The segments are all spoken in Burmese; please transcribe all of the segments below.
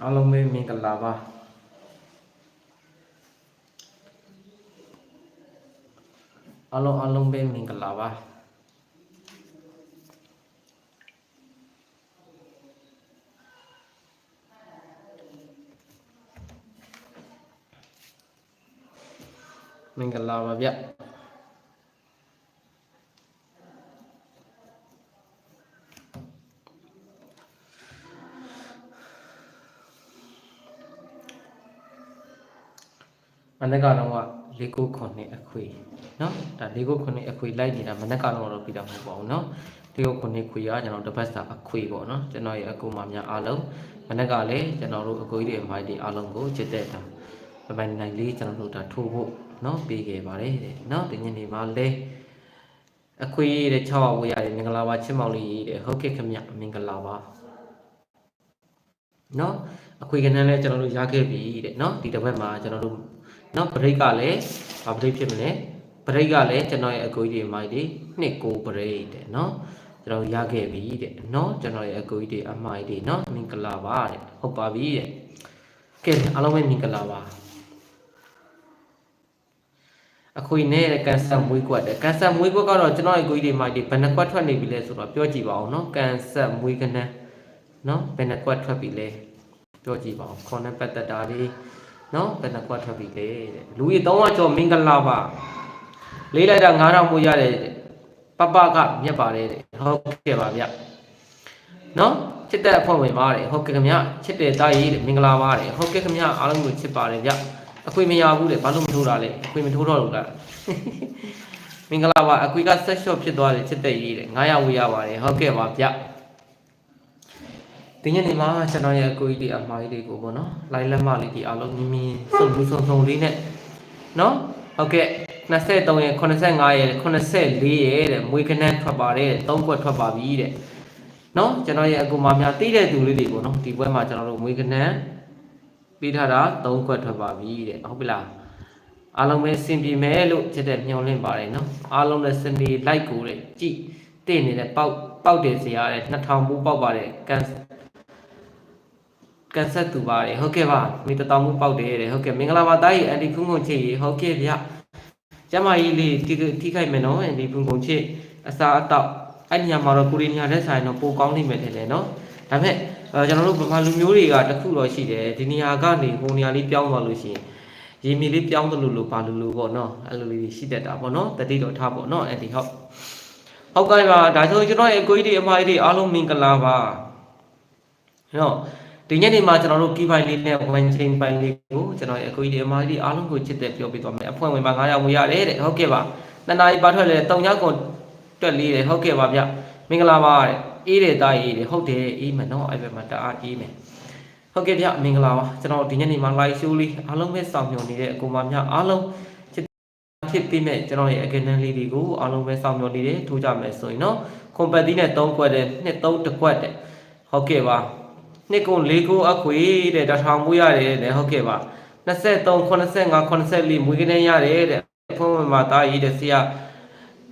အားလုံးပဲမင်္ဂလာပါအားလုံးအားလုံးပဲမင်္ဂလာပါမင်္ဂလာပါဗျ မနက်ကတော့က၄ခုခုနှစ်အခွေနော်ဒါ၄ခုခုနှစ်အခွေလိုက်နေတာမနက်ကတော့တော့ပြီးတော့မဟုတ်ပါဘူးနော်၄ခုခုနှစ်ခွေကကျွန်တော်တစ်ပတ်စာအခွေပေါ့နော်ကျွန်တော်ရဲ့အကူမများအားလုံးမနက်ကလည်းကျွန်တော်တို့အကိုကြီးတွေအမိုက်တွေအားလုံးကိုချစ်တဲ့တာပပိုင်နိုင်လေးကျွန်တော်တို့ဒါထိုးဖို့နော်ပေးခဲ့ပါတယ်တဲ့နော်ဒီညနေမှာလဲအခွေတဲ့6ဝေးရတယ်မင်္ဂလာပါချစ်မောင်လေးတဲ့ဟုတ်ကဲ့ခင်ဗျမင်္ဂလာပါနော်အခွေကနန်းလဲကျွန်တော်တို့ရခဲ့ပြီတဲ့နော်ဒီတစ်ပတ်မှာကျွန်တော်တို့ နော်ဘရိတ်ကလည်းဘာဘရိတ်ဖြစ်မလဲဘရိတ်ကလည်းကျွန်တော်ရဲ့အကူကြီးတွေမိုက်တွေနှစ်ကိုဘရိတ်တဲ့နော်ကျွန်တော်ရခဲ့ပြီတဲ့နော်ကျွန်တော်ရဲ့အကူကြီးတွေအမိုက်တွေနော်မင်္ဂလာပါတဲ့ဟုတ်ပါပြီတဲ့ကဲအားလုံးပဲမင်္ဂလာပါအခွေနဲ့ကန်ဆာမွေးကွက်တဲ့ကန်ဆာမွေးကွက်ကတော့ကျွန်တော်ရဲ့အကူကြီးတွေမိုက်တွေဘယ်နှကွက်ထွက်နေပြီလဲဆိုတော့ပြောကြည့်ပါအောင်နော်ကန်ဆာမွေးကနန်းနော်ဘယ်နှကွက်ထွက်ပြီလဲပြောကြည့်ပါအောင်ခေါင်းနဲ့ပတ်သက်တာတွေ နော်ဘယ်နှကွက်ထွက်ပြီလေတဲ့လူကြီး300ကျော်မင်္ဂလာပါလေးလိုက်တာ9000မို့ရတယ်တဲ့ပပကမြက်ပါတယ်တဲ့ဟုတ်ကဲ့ပါဗျနော်ချစ်တဲ့အဖွဲ့ဝင်ပါတယ်ဟုတ်ကဲ့ခင်ဗျချစ်တဲ့သားကြီးတဲ့မင်္ဂလာပါတဲ့ဟုတ်ကဲ့ခင်ဗျအားလုံးကိုချစ်ပါတယ်ဗျအခွေမရဘူးတဲ့ဘာလို့မထိုးတာလဲအခွေမထိုးတော့လို့လားမင်္ဂလာပါအခွေကဆက်ရှော့ဖြစ်သွားတယ်ချစ်တဲ့ကြီးတဲ့900ဝေးရပါတယ်ဟုတ်ကဲ့ပါဗျ ဒီညနေမှာကျွန်တော်ရဲ့အကိုကြီးတွေအမှားကြီးတွေကိုပေါ့နော်လိုင်းလက်မလေးဒီအားလုံးမြင်မြင်စုံဘူးစုံစုံလေးနဲ့နော်ဟုတ်ကဲ့23ရဲ့85ရဲ့84ရဲ့တဲ့မွေးကနန်းထွက်ပါတယ်တဲ့3ကွက်ထွက်ပါပြီတဲ့နော်ကျွန်တော်ရဲ့အကူမများတီးတဲ့သူလေးတွေပေါ့နော်ဒီပွဲမှာကျွန်တော်တို့မွေးကနန်းပြီးထားတာ3ကွက်ထွက်ပါပြီတဲ့ဟုတ်ပြီလားအားလုံးပဲစင်ပြေမယ်လို့ချက်တဲ့မျှော်လင့်ပါတယ်နော်အားလုံးလည်းစနေလိုက်ကိုတဲ့ကြည့်တင့်နေတဲ့ပေါက်ပေါက်တယ်စရာတဲ့2000ဘူးပေါက်ပါတယ်ကန် ကန်ဆက်သူပါတယ်ဟုတ်ကဲ့ပါမိတတောင်မှုပေါက်တယ်တဲ့ဟုတ်ကဲ့မင်္ဂလာပါတားကြီးအန်တီဖုန်ခုံချစ်ရေဟုတ်ကဲ့ဗျကျမကြီးလေးတိထိခိုက်မယ်နော်အန်တီဖုန်ခုံချစ်အစာအတော့အဲ့ညမှာတော့ကိုရီးယားတဲ့ဆိုင်တော့ပိုကောင်းနေမယ်ထင်တယ်နော်ဒါပေမဲ့အဲကျွန်တော်တို့ဗမာလူမျိုးတွေကတခုတော့ရှိတယ်ဒီနေရာကနေဟိုနေရာလေးပြောင်းသွားလို့ရှိရင်ရေမြေလေးပြောင်းသလိုလိုပါလိုလိုပေါ့နော်အဲ့လိုလေးရှိတတ်တာပေါ့နော်တတိတော်ထားပေါ့နော်အန်တီဟုတ်ဟုတ်ကဲ့ပါဒါဆိုကျွန်တော်ရဲ့အကိုကြီးတွေအမကြီးတွေအားလုံးမင်္ဂလာပါနော် ဒီညနေမှာကျွန်တော်တို့ key file လေးနဲ့ one chain file လေးကိုကျွန်တော်ရဲ့အကူကြီးဒီအမားကြီးအားလုံးကိုချစ်တဲ့ပြောပြသွားမယ်အဖွင့်ဝင်ပါ900ဝင်ရတယ်တဲ့ဟုတ်ကဲ့ပါနှစ်နာရီပါထွက်လဲ3ရောက်ကုန်တွက်လေးတယ်ဟုတ်ကဲ့ပါဗျမင်္ဂလာပါတဲ့အေးတယ်တာအေးတယ်ဟုတ်တယ်အေးမယ်နော်အဲ့ဘက်မှာတအားအေးမယ်ဟုတ်ကဲ့ဗျမင်္ဂလာပါကျွန်တော်ဒီညနေမှာ live show လေးအားလုံးပဲစောင့်မျှော်နေတဲ့အကူမများအားလုံးချစ်ဖြစ်ပြီးမဲ့ကျွန်တော်ရဲ့ again လေးတွေကိုအားလုံးပဲစောင့်မျှော်နေတယ်ထိုးကြမယ်ဆိုရင်နော်ကွန်ပတ်တီးနဲ့3ခွက်တဲ့နှစ်3တစ်ခွက်တဲ့ဟုတ်ကဲ့ပါ နှစ်ကုန်း၄ကုန်းအခွေတဲ့တထောင်မွေးရတယ်တဲ့ဟုတ်ကဲ့ပါ23 85 84မွေးကနေရတယ်တဲ့ဖုန်းမှာတားရေးတဲ့ဆရာ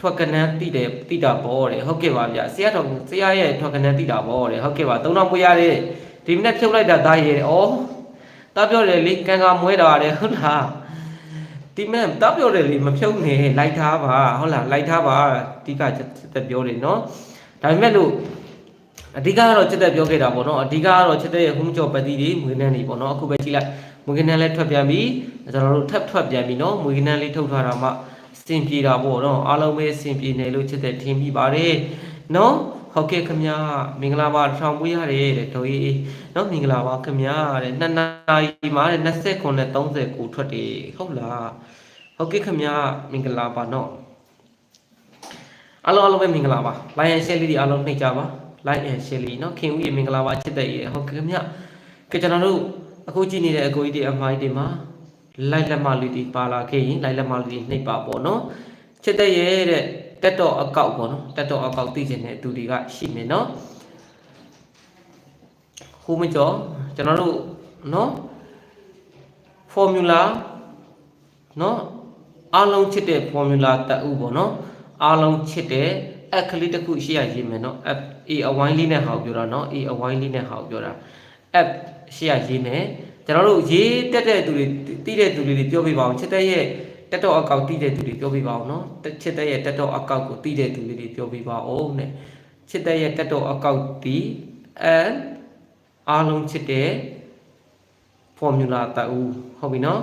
ထွက်ကနန်းတိတယ်တိတာပေါ့တဲ့ဟုတ်ကဲ့ပါဗျဆရာတော်ဆရာရဲ့ထွက်ကနန်းတိတာပေါ့တဲ့ဟုတ်ကဲ့ပါ3000မွေးရတယ်ဒီမနေ့ဖြုတ်လိုက်တာတားရေးတဲ့ဩတားပြောတယ်လေကံကမွဲတာတဲ့ဟုတ်လားဒီမဲ့တားပြောတယ်လေမဖြုတ်နဲ့လိုက်ထားပါဟုတ်လားလိုက်ထားပါဒီကတက်ပြောတယ်နော်ဒါပေမဲ့လို့ အဓိကကတော့ချက်သက်ပြောခဲ့တာပေါ့နော်အဓိကကတော့ချက်သက်ရဲ့ဟုံးကျော်ပတိတွေမွေးနှန်းတွေပေါ့နော်အခုပဲကြည့်လိုက်မွေးနှန်းလည်းထွက်ပြန်ပြီကျွန်တော်တို့ထပ်ထွက်ပြန်ပြီနော်မွေးနှန်းလေးထုတ်ထားတာမှစင်ပြေတာပေါ့နော်အားလုံးပဲစင်ပြေနေလို့ချက်သက်ထင်ပြီးပါတယ်နော်ဟုတ်ကဲ့ခမညာမင်္ဂလာပါထောင်ပွေးရတယ်တဲ့တို့ကြီးနော်မင်္ဂလာပါခမညာတဲ့နှစ်နာရီမှာတဲ့29နဲ့39ထွက်တယ်ဟုတ်လားဟုတ်ကဲ့ခမညာမင်္ဂလာပါနော်အားလုံးအားလုံးပဲမင်္ဂလာပါ line and share လေးတွေအားလုံးနှိပ်ကြပါ like and share လေးเนาะခင်ဦးရေမင်္ဂလာပါချစ်တဲ့ရေဟုတ်ကဲ့ခင်ဗျကဲကျွန်တော်တို့အခုကြည့်နေတဲ့အကိုကြီးတွေအမိုင်းတွေမှာ like လက်မလေးတွေပါလာခဲ့ရင် like လက်မလေးတွေနှိပ်ပါပေါ့နော်ချစ်တဲ့ရေတဲ့တက်တော့အကောက်ပေါ့နော်တက်တော့အကောက်သိကျင်တဲ့သူတွေကရှိမယ်เนาะဟိုမကျော်ကျွန်တော်တို့เนาะ formula เนาะအားလုံးချစ်တဲ့ formula တက်ဥပေါ့နော်အားလုံးချစ်တဲ့ app ကလေးတစ်ခုရှေ့ရရေးမယ်နော် app a အဝိုင်းလေးနဲ့ဟာကိုပြောတာနော် a အဝိုင်းလေးနဲ့ဟာကိုပြောတာ app ရှေ့ရရေးမယ်ကျွန်တော်တို့ရေးတက်တဲ့သူတွေတီးတဲ့သူတွေပြောပြပါအောင်ချစ်တဲ့ရဲ့တက်တော့အကောက်တီးတဲ့သူတွေပြောပြပါအောင်နော်ချစ်တဲ့ရဲ့တက်တော့အကောက်ကိုတီးတဲ့သူတွေပြောပြပါအောင်နဲ့ချစ်တဲ့ရဲ့တက်တော့အကောက်တီး and အားလုံးချစ်တဲ့ formula တူဟုတ်ပြီနော်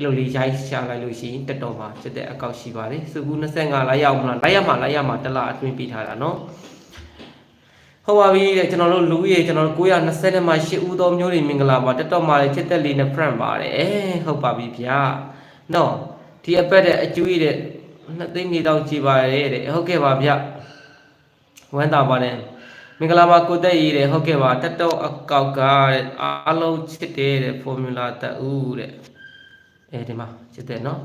အဲ့လိုလေးရိုက်ရှာလိုက်လို့ရှိရင်တက်တော်မှာဖြစ်တဲ့အကောက်ရှိပါတယ်စုကူ25လိုက်ရအောင်မလားလိုက်ရမှာလိုက်ရမှာတစ်လအတွင်းပြီးထားတာနော်ဟုတ်ပါပြီတဲ့ကျွန်တော်တို့လူဦးရေကျွန်တော်တို့920မှာ8ဦးသောမျိုးတွေမင်္ဂလာပါတက်တော်မှာလည်းချစ်သက်လေးနဲ့ friend ပါတယ်အဲဟုတ်ပါပြီဗျာနော်ဒီအပတ်တဲ့အကျွေးတဲ့နှစ်သိန်းမြေတောင်ကြည်ပါတယ်တဲ့ဟုတ်ကဲ့ပါဗျဝမ်းသာပါတယ်မင်္ဂလာပါကိုတက်ရေးတဲ့ဟုတ်ကဲ့ပါတက်တော့အကောက်ကတဲ့အားလုံးချစ်တယ်တဲ့ formula တူတဲ့ အဲဒီမှာချစ်တယ်နော်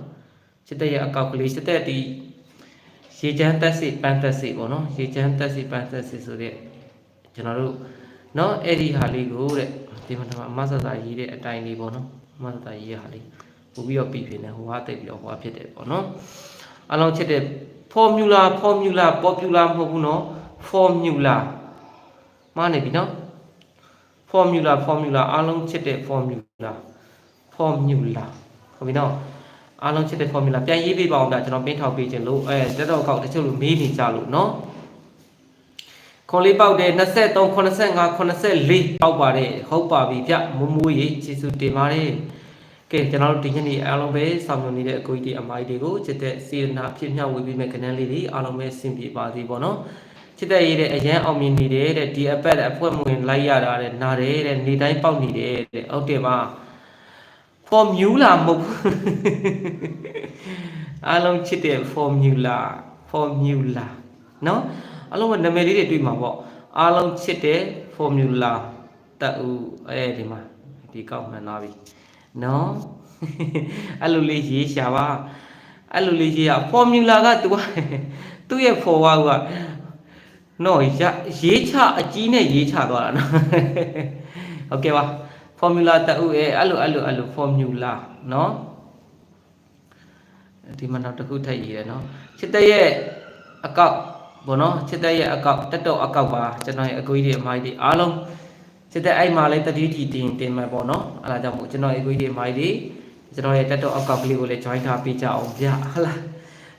ချစ်တဲ့ရဲ့အကောက်ကလေးချစ်တဲ့ဒီရေချမ်းတက်စီပန်းတက်စီပေါ့နော်ရေချမ်းတက်စီပန်းတက်စီဆိုတဲ့ကျွန်တော်တို့နော်အဲ့ဒီဟာလေးကိုတဲ့ဒီမှာတော့အမဆဆာရေးတဲ့အတိုင်းလေးပေါ့နော်အမဆဆာရေးရဟာလေးပို့ပြီးတော့ပြီးဖြစ်နေဟိုဟာတိတ်ပြီးတော့ဟိုဟာဖြစ်တယ်ပေါ့နော်အလုံးချစ်တဲ့ formula formula popular မဟုတ်ဘူးနော် formula မနေပြီနော် formula formula အားလုံးချစ်တဲ့ formula formula ဟုတ်ပြီနော်အားလုံးချစ်တဲ့ formula ပြန်ရေးပေးပါအောင်ဒါကျွန်တော်ပင်းထောက်ပေးခြင်းလို့အဲတက်တော့ကောက်တချို့လူမေးနေကြလို့နော်ခွန်လေးပေါက်တယ်23 85 84ပေါက်ပါတယ်ဟုတ်ပါပြီဗျမမိုးရေကျေးဇူးတင်ပါတယ်ကဲကျွန်တော်တို့ဒီညနေအားလုံးပဲဆောင်ရွက်နေတဲ့အကိုကြီးတွေအမိုက်တွေကိုချစ်တဲ့စေတနာဖြစ်မြောက်ဝေပေးမဲ့ကဏ္ဍလေးတွေအားလုံးပဲဆင်ပြေပါသေးပေါ့နော်ချစ်တဲ့ရေးတဲ့အရန်အောင်မြင်နေတယ်တဲ့ဒီအပတ်အဖွဲမဝင်လိုက်ရတာတဲ့နားတယ်တဲ့နေတိုင်းပေါက်နေတယ်တဲ့ဟုတ်တယ်ပါ formula မဟုတ်ဘူးအားလုံးချစ်တဲ့ formula formula เนาะအားလုံးကနာမည်လေးတွေတွေ့မှာပေါ့အားလုံးချစ်တဲ့ formula တူအဲဒီမှာဒီကောက်မှန်သွားပြီเนาะအဲ့လိုလေးရေးရှာပါအဲ့လိုလေးရေးရ formula က तू သူ့ရဲ့ forward ကနော်ရေးချအကြီးနဲ့ရေးချသွားတာနော်ဟုတ်ကဲ့ပါ formula တူအဲအဲ့လိုအဲ့လိုအဲ့လို formula เนาะဒီမှာနောက်တစ်ခုထပ်ရေးရနော်ချစ်တဲ့ရဲ့အကောက်ဘောနော်ချစ်တဲ့ရဲ့အကောက်တက်တော့အကောက်ပါကျွန်တော်ရဲ့အကွေးတွေအမိုင်းတွေအားလုံးချစ်တဲ့အဲ့မှာလဲတတိတီတင်တင်မှာပေါ့နော်အဲ့ဒါကြောင့်မို့ကျွန်တော်ရဲ့အကွေးတွေအမိုင်းတွေကျွန်တော်ရဲ့တက်တော့အကောက်ကလေးကိုလည်း join ထားပေးကြအောင်ဗျဟလား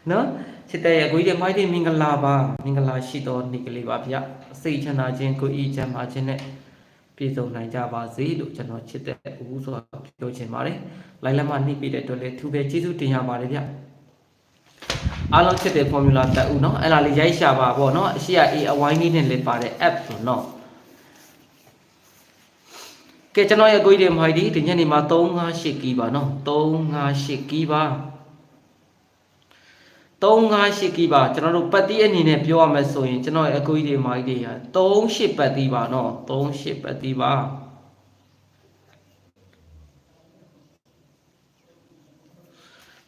နော်ချစ်တဲ့ရဲ့အကွေးတွေအမိုင်းတွေမင်္ဂလာပါမင်္ဂလာရှိတော်နေ့ကလေးပါဗျစိတ်ချမ်းသာခြင်းကိုယ်ဤချမ်းသာခြင်းနဲ့ ပြည့်စုံနိုင်ကြပါစေလို့ကျွန်တော်ချစ်တဲ့ဦးစွာပြောချင်ပါတယ်။လိုက်လက်မှနှိပ်ပြတဲ့အတွက်လည်းသူပဲကျေးဇူးတင်ရပါတယ်ဗျ။အားလုံးချစ်တဲ့ formula တက်ဦးနော်အဲ့ဒါလေးရိုက်ရှာပါပေါ့နော်အရှိရ A အဝိုင်းလေးနဲ့လည်းပါတဲ့ app ဆိုတော့ကဲကျွန်တော်ရဲ့ကိုကြီးတွေမဟုတ်ဒီညနေမှာ358ကီးပါနော်358ကီးပါ 358ကိပါကျွန်တော်တို့ပတ်တိအနေနဲ့ပြောရမယ်ဆိုရင်ကျွန်တော်ရဲ့အကူကြီးတွေမာကြီးတွေဟာ38ပတ်တိပါနော်38ပတ်တိပါ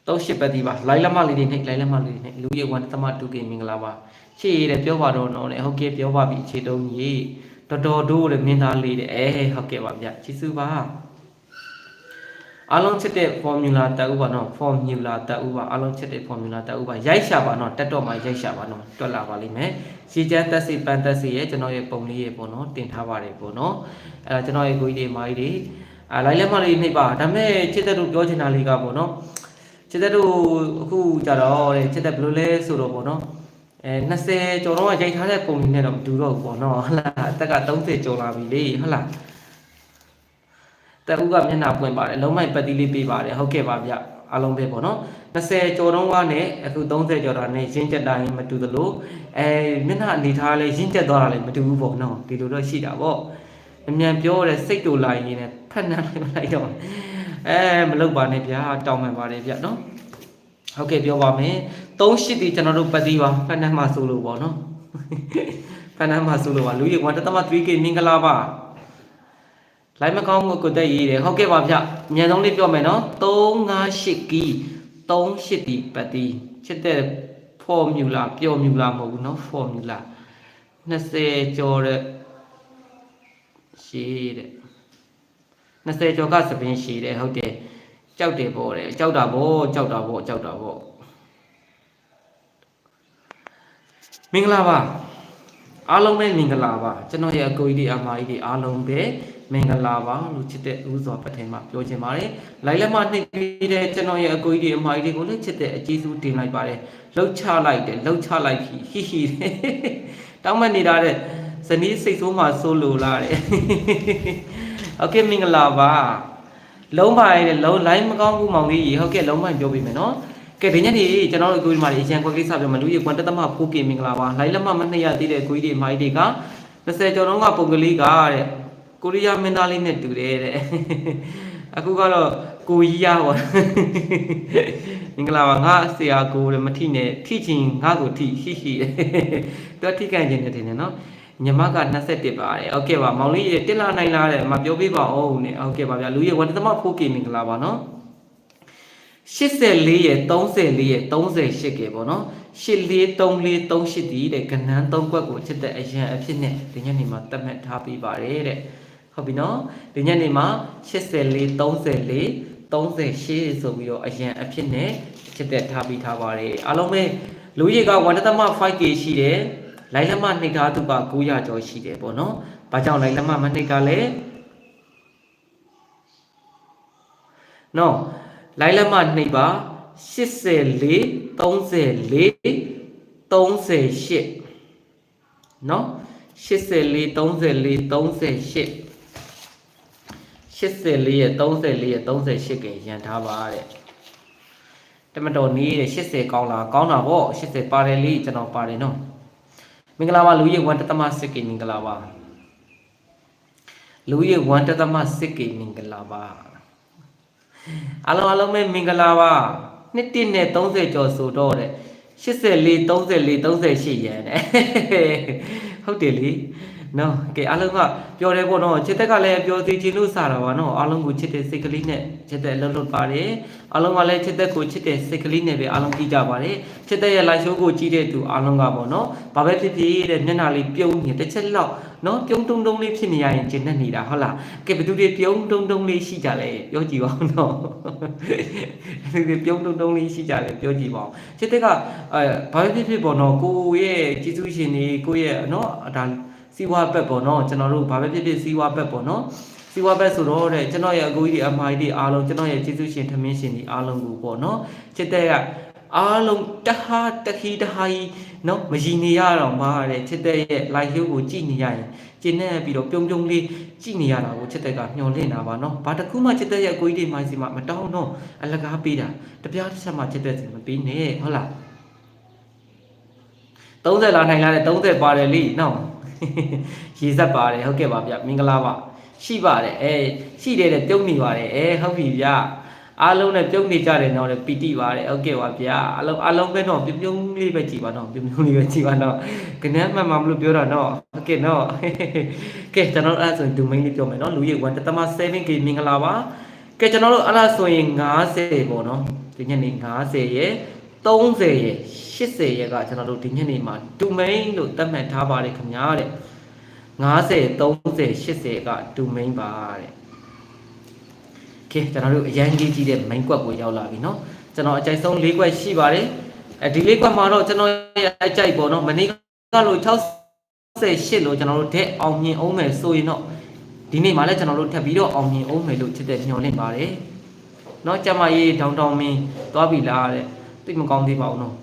တော့ရှစ်ပတ်ဒီပါလိုင်းလက်မလေးတွေနဲ့လိုင်းလက်မလေးတွေနဲ့လူရဲ့1တမ 2K မင်္ဂလာပါရှေ့ရတယ်ပြောပါတော့နော်လေဟုတ်ကဲ့ပြောပါပြီအခြေတုံးကြီးတော်တော်တို့လည်းမင်းသားလေးတဲ့အဲဟုတ်ကဲ့ပါဗျကျေးဇူးပါ အားလုံးချစ်တဲ့ formula တက်ဥပါနော် formula တက်ဥပါအားလုံးချစ်တဲ့ formula တက်ဥပါရိုက်ရှာပါနော်တက်တော့မှရိုက်ရှာပါနော်တွက်လာပါလိမ့်မယ်ရှီချမ်းတက်စီပန်တက်စီရဲ့ကျွန်တော်ရဲ့ပုံလေးရဲ့ပေါ့နော်တင်ထားပါတယ်ပေါ့နော်အဲဒါကျွန်တော်ရဲ့ကိုကြီးတွေမာကြီးတွေအာလိုက်လက်မလေးနှိပ်ပါဒါပေမဲ့ချစ်တဲ့တို့ပြောချင်တာလေးကပေါ့နော်ချစ်တဲ့တို့အခုကြတော့တဲ့ချစ်တဲ့ဘယ်လိုလဲဆိုတော့ပေါ့နော်အဲ20ကျော်တော့ရိုက်ထားတဲ့ပုံလေးနဲ့တော့မတူတော့ဘူးပေါ့နော်ဟုတ်လားအသက်က30ကျော်လာပြီလေဟုတ်လား တက်ဦးကမျက်နှာပွင့်ပါတယ်လုံးမိုက်ပတ်တိလေးပေးပါတယ်ဟုတ်ကဲ့ပါဗျအားလုံးပဲပေါ့နော်20ကျော်တော့ကနဲ့အခု30ကျော်တာနဲ့ရင်းချက်တိုင်းမတူသလိုအဲမျက်နှာအနေထားလေးရင်းချက်သွားတာလည်းမတူဘူးပေါ့နော်ဒီလိုတော့ရှိတာပေါ့အမြန်ပြောတဲ့စိတ်တူလိုက်ရင်းနဲ့ဖက်နှံလိုက်မလိုက်တော့အဲမလုပ်ပါနဲ့ဗျာတောင်းပန်ပါတယ်ဗျနော်ဟုတ်ကဲ့ပြောပါမယ်3ရှိတီကျွန်တော်တို့ပတ်သေးပါဖက်နှံမှာဆိုလို့ပေါ့နော်ဖက်နှံမှာဆိုလို့ပါလူကြီး1.3 3k မင်္ဂလာပါ လိုက်မကောင်းကိုကိုတက်ရေးတယ်ဟုတ်ကဲ့ပါဗျအမြန်ဆုံးလေးပြောမယ်နော်358ကီ38တီပတ်တီချစ်တဲ့ formula ပျော်မြူလာမဟုတ်ဘူးနော် formula 20ကျော်တဲ့ရှည်တဲ့20ကျော်ကစပင်းရှည်တယ်ဟုတ်တယ်ကြောက်တယ်ပေါ့တဲ့ကြောက်တာပေါ့ကြောက်တာပေါ့ကြောက်တာပေါ့မင်္ဂလာပါအားလုံးပဲမင်္ဂလာပါကျွန်တော်ရဲ့အကိုကြီးတွေအမကြီးတွေအားလုံးပဲ မင်္ဂလာပါလို့ချစ်တဲ့ဦးစွာပထင်မှာပြောချင်ပါတယ်။လိုက်လက်မနှိပ်ပြီးတဲ့ကျွန်တော်ရဲ့အကိုကြီးတွေအမကြီးတွေကိုလည်းချစ်တဲ့အကျေးဇူးတင်လိုက်ပါတယ်။လှုပ်ချလိုက်တယ်လှုပ်ချလိုက်ပြီဟိဟိတောင်းမနေတာတဲ့ဇနီးစိတ်ဆိုးမှဆိုးလိုလာတယ်။ Okay မင်္ဂလာပါ။လုံးပါရဲ့လုံးလိုက်မကောင်းဘူးမောင်ကြီးရေဟုတ်ကဲ့လုံးပါပြောပြမယ်နော်။ကဲဒီညနေကျွန်တော်တို့ကိုဒီမှာအရန်ခွက်ကိစ္စပြောမှာလူကြီးကွန်တက်သမ4ကမင်္ဂလာပါလိုင်းလက်မမနှစ်ရသေးတဲ့ကိုကြီးတွေမိုင်းတွေက20ကျော်တော့ကပုံကလေးကတဲ့ ကိုရီးယားမင်းသားလေးနဲ့တူတယ်တဲ့အခုကတော့ကိုကြီးရပါမင်္ဂလာပါငါဆရာကိုမထိနဲ့ထိချင်ငါကိုထိရှိရှိသူကထိကန်ခြင်းနဲ့တင်တယ်နော်ညီမက21ပါတယ်ဟုတ်ကဲ့ပါမောင်လေးရေတက်လာနိုင်လားတဲ့မပြောပြပါအောင်နဲ့ဟုတ်ကဲ့ပါဗျာလူရေဝန်သမ 4K မင်္ဂလာပါနော်84ရေ34ရေ38ကေပေါ့နော်843438ဒီတဲ့ကဏန်း၃ကွက်ကိုချစ်တဲ့အရန်အဖြစ်နဲ့ဒီညနေမှာတတ်မှတ်ထားပြီးပါတယ်တဲ့ ဟုတ်ပြီနော်ဒီညနေမှာ8434 38ဆိုပြီးတော့အရန်အဖြစ်နဲ့ချစ်တဲ့ထားပြီးထားပါတယ်အားလုံးပဲလူရေက 1.5K ရှိတယ်လိုင်းလက်မနှိပ်ထားသူက900ကျော်ရှိတယ်ပေါ့နော်ဘာကြောင့်လိုင်းလက်မမနှိပ်တာလဲနော်လိုင်းလက်မနှိပ်ပါ84 34 38နော်84 34 38 84ရဲ့34ရဲ့38ကရန်ထားပါတဲ့တမတော်နီးတဲ့80ကောင်းလားကောင်းတာပေါ့80ပါတယ်လေကျွန်တော်ပါတယ်နော်မင်္ဂလာပါလူကြီး1တသမ6ကမင်္ဂလာပါလူကြီး1တသမ6ကမင်္ဂလာပါအားလုံးအားလုံးပဲမင်္ဂလာပါနှစ်တစ်နဲ့30ကျော်ဆိုတော့တဲ့84 34 38ရန်တဲ့ဟုတ်တယ်လေ နော်ကဲအားလုံးကပြောတယ်ပေါ့နော်ချစ်သက်ကလည်းပြောသေးခြင်းလို့စားတာပါနော်အားလုံးကိုချစ်တဲ့စိတ်ကလေးနဲ့ချစ်တဲ့လှုပ်လှုပ်ပါတယ်အားလုံးကလည်းချစ်သက်ကိုချစ်တဲ့စိတ်ကလေးနဲ့ပဲအားလုံးကြည့်ကြပါတယ်ချစ်တဲ့ရဲ့ live show ကိုကြည့်တဲ့သူအားလုံးကပေါ့နော်ဘာပဲဖြစ်ဖြစ်တဲ့မျက်နှာလေးပြုံးနေတစ်ချက်လောက်နော်ပြုံးတုံတုံလေးဖြစ်နေရရင်ကျဉ်နဲ့နေတာဟုတ်လားကဲဘယ်သူတွေပြုံးတုံတုံလေးရှိကြလဲပြောကြည့်ပါဦးနော်ဘယ်သူတွေပြုံးတုံတုံလေးရှိကြလဲပြောကြည့်ပါဦးချစ်သက်ကအဲဘာပဲဖြစ်ဖြစ်ပေါ့နော်ကိုရဲ့ကျေးဇူးရှင်တွေကိုရဲ့နော်ဒါ စီးပွားဘက်ပေါ့နော်ကျွန်တော်တို့ဘာပဲဖြစ်ဖြစ်စီးပွားဘက်ပေါ့နော်စီးပွားဘက်ဆိုတော့တဲ့ကျွန်တော်ရဲ့အကူကြီးတွေအမကြီးတွေအားလုံးကျွန်တော်ရဲ့ကျေးဇူးရှင်ထမင်းရှင်တွေအားလုံးကိုပေါ့နော်ချစ်တဲ့ကအားလုံးတဟာတခီတဟာကြီးနော်မယီနေရတော့မှာတဲ့ချစ်တဲ့ရဲ့ live show ကိုကြည့်နေရရင်ကျင်းနေပြီးတော့ပြုံပြုံလေးကြည့်နေရတာကိုချစ်တဲ့ကမျောလင့်တာပါနော်ဘာတစ်ခုမှချစ်တဲ့ရဲ့အကူကြီးတွေမှစီမှမတောင်းတော့အလကားပေးတာတပြားတစ်ချက်မှချစ်တဲ့စီမပေးနဲ့ဟုတ်လား30လာနိုင်လားတဲ့30ပါတယ်လीနော် ရေဆက်ပါတယ်ဟုတ်ကဲ့ပါဗျမင်္ဂလာပါရှိပါတယ်အဲရှိတယ်တဲ့ပြုံးနေပါတယ်အဲဟုတ်ပြီဗျအားလုံးနဲ့ပြုံးနေကြတယ်တော့ပီတိပါတယ်ဟုတ်ကဲ့ပါဗျအားလုံးအားလုံးပဲတော့ပြုံးပြုံးလေးပဲကြည်ပါတော့ပြုံးပြုံးလေးပဲကြည်ပါတော့ကနန်းမှန်မှမလို့ပြောတာတော့ဟုတ်ကဲ့နော်ကဲကျွန်တော်အဲ့ဆိုရင်ဒူမိန်းလေးပြောမယ်နော်လူကြီး1တသမ 7k မင်္ဂလာပါကဲကျွန်တော်တို့အဲ့ဒါဆိုရင်90ပေါ့နော်ဒီညနေ90ရဲ့ 30ရဲ့80ရက်ကကျွန်တော်တို့ဒီညနေမှာဒူမိန်းလို့သတ်မှတ်ထားပါတယ်ခင်ဗျာတဲ့90 30 80ကဒူမိန်းပါတဲ့ကဲကျွန်တော်တို့အရန်ကြီးကြီးတဲ့ main ကွက်ကိုရောက်လာပြီเนาะကျွန်တော်အကြိုက်ဆုံး၄ကွက်ရှိပါတယ်အဲဒီ၄ကွက်မှာတော့ကျွန်တော်ရဲ့အကြိုက်ပေါ့เนาะမနေ့ကလို့68လို့ကျွန်တော်တို့တဲ့အောင်မြင်အောင်မယ်ဆိုရင်တော့ဒီနေ့မှလည်းကျွန်တော်တို့ထပ်ပြီးတော့အောင်မြင်အောင်မယ်လို့ချစ်တဲ့ညွှန်လင့်ပါတယ်เนาะကျမကြီးဒေါင်တောင်မင်းသွားပြီလားတဲ့ တိတ်မကောင်းသေးပါဘူးနော်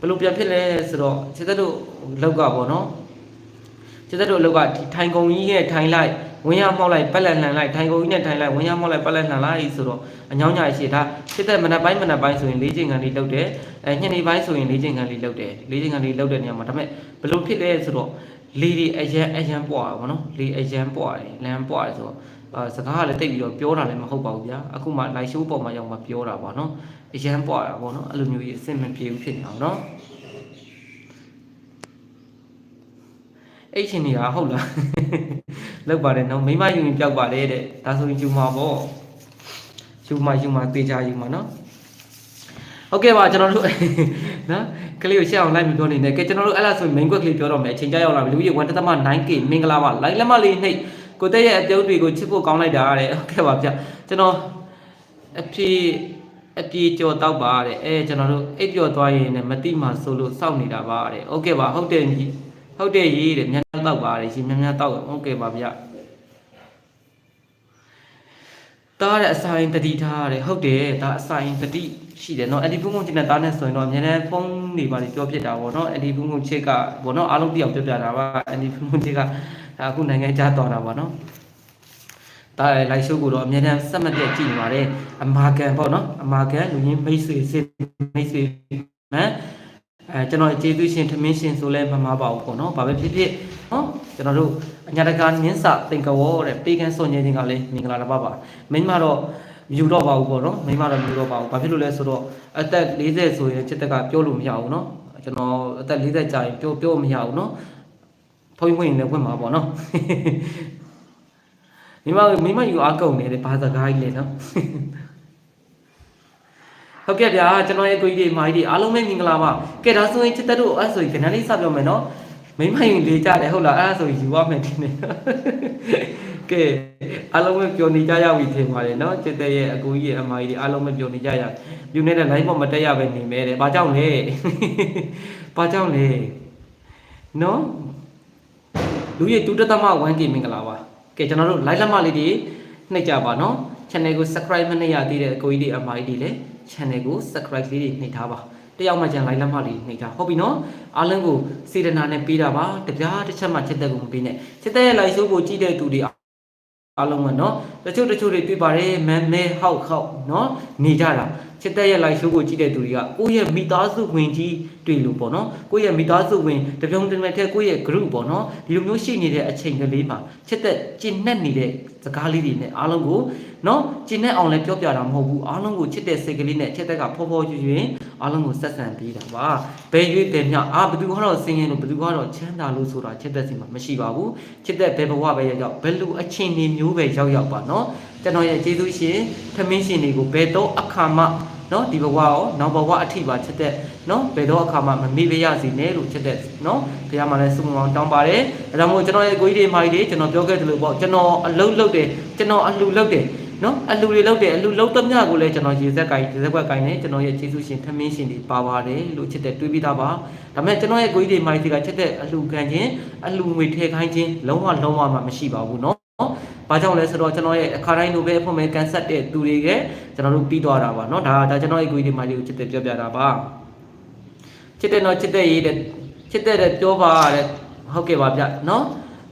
ဘယ်လိုပြန်ဖြစ်လဲဆိုတော့ခြေသက်တို့လောက်ကပေါ့နော်ခြေသက်တို့လောက်ကထိုင်ကုန်ကြီးရဲ့ထိုင်လိုက်ဝင်ရမှောက်လိုက်ပက်လက်လှန်လိုက်ထိုင်ကုန်ကြီးနဲ့ထိုင်လိုက်ဝင်ရမှောက်လိုက်ပက်လက်လှန်လိုက်ဆိုတော့အညောင်းညာရှိတာခြေသက်မနက်ပိုင်းမနက်ပိုင်းဆိုရင်၄ချိန်ခန်းလေးလောက်တယ်အဲညနေပိုင်းဆိုရင်၄ချိန်ခန်းလေးလောက်တယ်၄ချိန်ခန်းလေးလောက်တဲ့နေရာမှာဒါပေမဲ့ဘယ်လိုဖြစ်လဲဆိုတော့ လေဒီအရန်အရန်ပွားပါနော်လေအရန်ပွားတယ်လမ်းပွားတယ်ဆိုတော့အာစကားကလည်းတိတ်ပြီးတော့ပြောတာလည်းမဟုတ်ပါဘူးဗျာအခုမှ live show ပေါ်မှာရောက်မှပြောတာပေါ့နော်အရန်ပွားတာပေါ့နော်အဲ့လိုမျိုးကြီးအဆင်မပြေဘူးဖြစ်နေအောင်နော်အဲ့ရှင်နေတာဟုတ်လားလောက်ပါတယ်နော်မိမယူရင်ပျောက်ပါတယ်တဲ့ဒါဆိုရင်ယူမှာပေါ့ယူမှာယူမှာတေချာယူမှာနော် ဟုတ်ကဲ့ပါကျွန်တော်တို့နော်ကလေးကိုရှက်အောင်လိုက်ပြီးပြောနေတယ်ကဲကျွန်တော်တို့အဲ့လားဆိုရင် main quest ကလေးပြောတော့မယ်အချိန်ကြာရောက်လာပြီလူကြီး 1.9k မင်္ဂလာပါလိုက်လက်မလေးနှိပ်ကိုတဲ့ရဲ့အပြုံးတွေကိုချစ်ဖို့ကောင်းလိုက်တာတဲ့ဟုတ်ကဲ့ပါဗျကျွန်တော်အပြေအပြေကြော်တောက်ပါတဲ့အဲကျွန်တော်တို့အိပ်ပျော်သွားရင်လည်းမတိမှဆိုလို့စောင့်နေတာပါတဲ့ဟုတ်ကဲ့ပါဟုတ်တယ်ကြီးဟုတ်တယ်ကြီးတဲ့မြန်မြန်တောက်ပါတယ်ရှင်မြန်မြန်တောက်ဟုတ်ကဲ့ပါဗျတားတဲ့အစာရင်တတိထားရတယ်ဟုတ်တယ်ဒါအစာရင်တတိ ရှိတယ်เนาะအဲ့ဒီဘုံဘုံချင်းနဲ့တားနဲ့ဆိုရင်တော့အများနဲ့ဖုန်းနေပါလေပြောဖြစ်တာပေါ့เนาะအဲ့ဒီဘုံဘုံချစ်ကပေါ့เนาะအားလုံးတယောက်ပြောပြတာပါအဲ့ဒီဘုံဘုံချစ်ကအခုနိုင်ငံခြားသွားတာပါเนาะဒါလိုက်ရှုပ်ကိုတော့အများနဲ့စက်မပြတ်ကြည့်နေပါတယ်အမာကန်ပေါ့เนาะအမာကန်လူရင်းမိတ်ဆွေစစ်မိတ်ဆွေဟမ်အဲကျွန်တော်ကျေးဇူးရှင်ထမင်းရှင်ဆိုလဲမမပါဘူးပေါ့เนาะဘာပဲဖြစ်ဖြစ်เนาะကျွန်တော်တို့အညာတကာနင်းစာတင်ကဝေါ်တဲ့ပေကန်စွန်ញင်းချင်းကလည်းမင်္ဂလာတစ်ပါးပါမိန်းမတော့ မြူတော့ပါဘူးပေါ့နော်မိမတော့မြူတော့ပါဘူးဘာဖြစ်လို့လဲဆိုတော့အသက်40ဆိုရင်ချစ်သက်ကပြောလို့မရဘူးနော်ကျွန်တော်အသက်40ကြာရင်ပြောပြောမရဘူးနော်ဖုန်းဝင်နေဝင်မှာပေါ့နော်မိမမိမယူအားကုန်နေတယ်ဘာစကားကြီးလဲနော်ဟုတ်ကဲ့ဗျာကျွန်တော်ရဲ့ကိုကြီးတွေမာကြီးတွေအားလုံးပဲမင်္ဂလာပါကဲဒါဆိုရင်ချစ်သက်တို့အဲ့ဆိုရင်ခဏလေးစပြောမယ်နော်မိမယူလေးကြတယ်ဟုတ်လားအဲ့ဒါဆိုရင်ယူရမယ်ဒီနေ့ ကဲအားလုံးပဲပျော်နေကြရပြီထင်ပါတယ်နော်ချစ်သက်ရဲ့အကိုကြီးရဲ့အမကြီးတွေအားလုံးပဲပျော်နေကြရပြူနေတဲ့ line ပေါ်မတက်ရပဲနေမဲတယ်ဘာကြောင့်လဲဘာကြောင့်လဲနော်လူရဲ့တူတသမ 1K မင်္ဂလာပါကဲကျွန်တော်တို့ live လက်မလေးတွေနှိပ်ကြပါနော် channel ကို subscribe မနှိပ်ရသေးတဲ့အကိုကြီးတွေအမကြီးတွေလည်း channel ကို subscribe လေးတွေနှိပ်ထားပါတယောက်မှကျန် live လက်မလေးနှိပ်ထားဟုတ်ပြီနော်အားလုံးကိုစေတနာနဲ့ပေးတာပါတပြားတစ်ချက်မှချက်သက်ကိုမပေးနဲ့ချက်သက်ရဲ့ live show ကိုကြည့်တဲ့သူတွေ အားလုံးကနော်တချို့တချို့တွေတွေ့ပါတယ်မန်မဲဟောက်ဟောက်နော်နေကြတာ ချစ်တဲ့ရဲ့ live show ကိုကြည့်တဲ့သူတွေကကိုယ့်ရဲ့မိသားစုဝင်ကြီးတွေ့လို့ပေါ့နော်ကိုယ့်ရဲ့မိသားစုဝင်တပြုံတမဲ့တဲ့ကိုယ့်ရဲ့ group ပေါ့နော်ဒီလိုမျိုးရှိနေတဲ့အချိန်ကလေးမှာချစ်တဲ့ကျင့်နဲ့နေတဲ့စကားလေးတွေနဲ့အားလုံးကိုနော်ကျင့်နဲ့အောင်လည်းပြောပြတာမဟုတ်ဘူးအားလုံးကိုချစ်တဲ့စိတ်ကလေးနဲ့ချစ်တဲ့ကဖောဖောရွရွင်အားလုံးကိုဆက်ဆံပေးတာပါဘယ်ရွေးတယ်ညအာဘယ်သူကတော့ဆင်းရဲလို့ဘယ်သူကတော့ချမ်းသာလို့ဆိုတာချစ်တဲ့စီမှာမရှိပါဘူးချစ်တဲ့ဘယ်ဘဝပဲရောက်ဘယ်လိုအချင်းနေမျိုးပဲရောက်ရောက်ပါနော် ကျွန်တော်ရဲ့ကျေးဇူးရှင်ထမင်းရှင်တွေကိုဘယ်တော့အခါမှနော်ဒီဘဝရောနောက်ဘဝအထိပါချစ်တဲ့နော်ဘယ်တော့အခါမှမမေ့ပြရစီနဲ့လို့ချစ်တဲ့နော်ဘုရားမှလည်းစုံအောင်တောင်းပါတယ်အဲဒါမို့ကျွန်တော်ရဲ့ကိုကြီးတွေမာကြီးတွေကျွန်တော်ပြောခဲ့တယ်လို့ပေါ့ကျွန်တော်အလုံးလုံးတယ်ကျွန်တော်အလှလုံးတယ်နော်အလှတွေလောက်တယ်အလှလုံးသမျှကိုလည်းကျွန်တော်ရေစက်ကိုင်းရေစက်ကွက်ကိုင်းနေကျွန်တော်ရဲ့ကျေးဇူးရှင်ထမင်းရှင်တွေပါပါတယ်လို့ချစ်တဲ့တွေးပြီးသားပါဒါပေမဲ့ကျွန်တော်ရဲ့ကိုကြီးတွေမာကြီးတွေကချစ်တဲ့အလှခံခြင်းအလှငွေထည့်ခိုင်းခြင်းလုံးဝလုံးဝမှမရှိပါဘူးနော်။ ဘာကြောင့်လဲဆိုတော့ကျွန်တော်ရဲ့အခါတိုင်းလိုပဲအဖို့မဲ့ကန်ဆက်တဲ့သူတွေကကျွန်တော်တို့ပြီးသွားတာပါเนาะဒါဒါကျွန်တော်ရဲ့ကိုကြီးဒီမိုင်းလေးကိုချစ်တဲ့ပြောပြတာပါ။ချစ်တဲ့တော့ချစ်တဲ့ရေးတဲ့ချစ်တဲ့ပြောပါတဲ့ဟုတ်ကဲ့ပါဗျเนาะ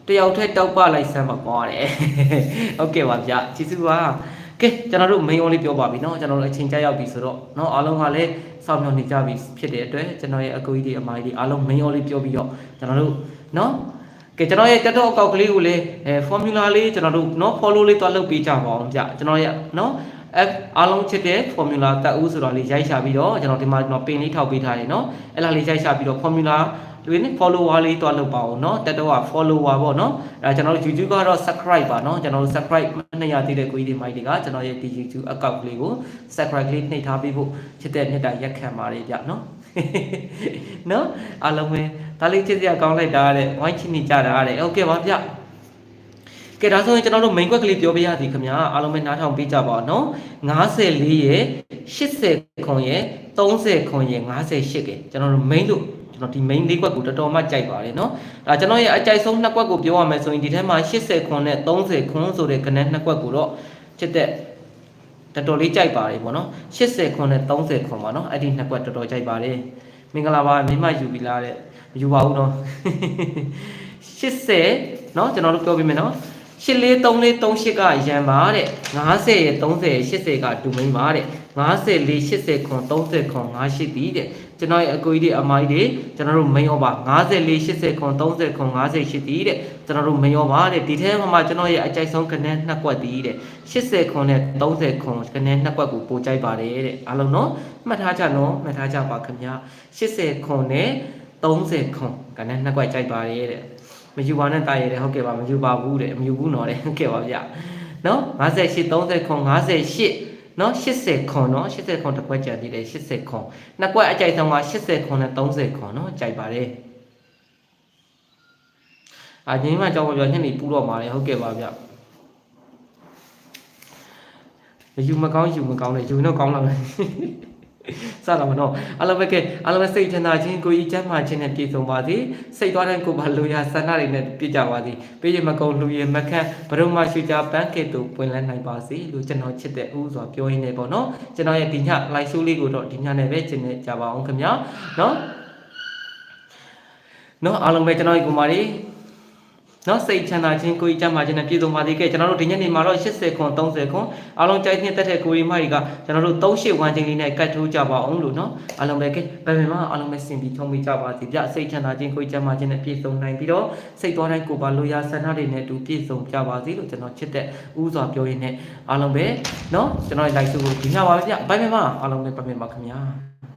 တယောက်ထက်တောက်ပလိုက်စမ်းပါကွာတဲ့။ဟုတ်ကဲ့ပါဗျကျေးဇူးပါ။ကဲကျွန်တော်တို့ main on လေးပြောပါပြီเนาะကျွန်တော်တို့အချိန်ကြာရောက်ပြီဆိုတော့เนาะအားလုံးကလည်းစောင့်မျှော်နေကြပြီဖြစ်တဲ့အတွက်ကျွန်တော်ရဲ့အကူကြီးတွေအမကြီးတွေအားလုံး main on လေးပြောပြီးတော့ကျွန်တော်တို့เนาะ ကဲကျွန်တော်ရဲ့ TikTok account ကလေးကိုလည်းအဲ formula လေးကျွန်တော်တို့เนาะ follow လေးတွားလုပ်ပေးကြပါအောင်ဗျကျွန်တော်ရဲ့เนาะအဲအားလုံးချစ်တဲ့ formula တက်ဦးဆိုတာလေးရိုက်ရှာပြီးတော့ကျွန်တော်ဒီမှာကျွန်တော် pin လေးထောက်ပေးထားတယ်เนาะအဲ့လားလေးရိုက်ရှာပြီးတော့ formula တွေနဲ့ follower လေးတွားလုပ်ပါအောင်เนาะတက်တော့က follower ပေါ့เนาะအဲကျွန်တော်တို့ YouTube ကတော့ subscribe ပါเนาะကျွန်တော်တို့ subscribe မနှိပ်ရသေးတဲ့ကိုကြီးတွေမိုက်တွေကကျွန်တော်ရဲ့ဒီ YouTube account လေးကို subscribe လေးနှိပ်ထားပေးဖို့ချစ်တဲ့မြတ်တာရက်ခံပါတယ်ဗျเนาะ နော်အားလုံးပဲဒါလေးချစ်စရာကောင်းလိုက်တာတဲ့ဝိုင်းချစ်နေကြတာတဲ့ဟုတ်ကဲ့ပါဗျကဲဒါဆိုရင်ကျွန်တော်တို့ main ကွက်ကလေးပြောပြရစီခင်ဗျာအားလုံးပဲနားထောင်ပေးကြပါအောင်နော်54ရဲ့80ခွန်ရဲ့30ခွန်ရဲ့58ကဲကျွန်တော်တို့ main လို့ကျွန်တော်ဒီ main လေးကွက်ကိုတော်တော်မှကြိုက်ပါတယ်နော်ဒါကျွန်တော်ရဲ့အကြိုက်ဆုံးနှစ်ကွက်ကိုပြောရမယ်ဆိုရင်ဒီထဲမှာ80ခွန်နဲ့30ခွန်ဆိုတဲ့ကဏ္ဍနှစ်ကွက်ကိုတော့ချစ်တဲ့ တော်တော်လေးကြိုက်ပါတယ်ပေါ့နော်80ခွန်နဲ့30ခွန်ပါနော်အဲ့ဒီနှစ်ကွက်တော်တော်ကြိုက်ပါတယ်မင်္ဂလာပါမိမယူပြီလားတဲ့မယူပါဘူးနော်80နော်ကျွန်တော်တို့ပြောပြမယ်နော်843438ကရန်ပါတဲ့90ရယ်30ရယ်80ကဒူမိန်ပါတဲ့94 80ခွန်30ခွန်58တီးတဲ့ ကျွန်တော်ရဲ့အကိုကြီးတွေအမကြီးတွေကျွန်တော်တို့ main over 54 80ခွန်30ခွန်58တီးတဲ့ကျွန်တော်တို့ main over တဲ့ဒီထဲမှာကျွန်တော်ရဲ့အကြိုက်ဆုံးကနေနှစ်ကွက်တီးတဲ့80ခွန်နဲ့30ခွန်ကနေနှစ်ကွက်ကိုပိုကြိုက်ပါတယ်တဲ့အားလုံးနော်မှတ်ထားကြနော်မှတ်ထားကြပါခင်ဗျာ80ခွန်နဲ့30ခွန်ကနေနှစ်ကွက်ကြိုက်ပါတယ်တဲ့မယူပါနဲ့တာရဲတဲ့ဟုတ်ကဲ့ပါမယူပါဘူးတဲ့မယူဘူးနော်တဲ့ဟုတ်ကဲ့ပါဗျနော်58 30ခွန်58 နော်80ခွန်နော်80ခွန်တစ်ခွက်ကြံသေးတယ်80ခွန်နှစ်ခွက်အကြိုက်ဆုံးက80ခွန်နဲ့30ခွန်နော်ကြိုက်ပါတယ်အာညီမကြောက်ပါဗျညနေပူတော့မှာလေဟုတ်ကဲ့ပါဗျယူမကောင်းယူမကောင်းနဲ့ယူတော့ကောင်းလာမယ် စတာမနော်အားလုံးပဲကဲအားလုံးပဲစိတ်ချမ်းသာခြင်းကိုယ်ကြီးချမ်းသာခြင်းနဲ့ပြည့်စုံပါစေစိတ်သွားတဲ့ကိုယ်ပါလူရဆန္ဒတွေနဲ့ပြည့်ကြပါစေပေးရမကုံလူရမခန့်ဘရုံမှရွှေကြပန်းကဲ့သို့ပွင့်လန်းနိုင်ပါစေလို့ကျွန်တော်ချစ်တဲ့ဥစွာပြောရင်းနေပေါ့နော်ကျွန်တော်ရဲ့ဒီည live show လေးကိုတော့ဒီညနဲ့ပဲကျင်းနေကြပါအောင်ခင်ဗျာနော်နော်အားလုံးပဲကျွန်တော်ရဲ့ကိုမာရီ နော်စိတ်ချမ်းသာခြင်းကိုယ်ကြီးချမ်းသာခြင်းနဲ့ပြည့်စုံပါစေကဲကျွန်တော်တို့ဒီညနေမှာတော့80ခွန်30ခွန်အားလုံးကြိုက်နှစ်သက်တဲ့ကိုယ်ကြီးမကြီးကကျွန်တော်တို့38ဝမ်းချင်းလေးနဲ့ကတ်ထိုးကြပါအောင်လို့နော်အားလုံးပဲကဲဗန်ဗန်မှာအားလုံးပဲစင်ပြီးထုံးပြီးကြပါစေဗျစိတ်ချမ်းသာခြင်းကိုယ်ကြီးချမ်းသာခြင်းနဲ့ပြည့်စုံနိုင်ပြီးတော့စိတ်သွားတိုင်းကိုယ်ပါလိုရာဆန္ဒတွေနဲ့အတူပြည့်စုံကြပါစေလို့ကျွန်တော်ချစ်တဲ့ဥစွာပြောရင်းနဲ့အားလုံးပဲနော်ကျွန်တော်ရဲ့ live show ကိုဒီညပါပဲဗျဗန်ဗန်မှာအားလုံးပဲဗန်ဗန်ပါခင်ဗျာ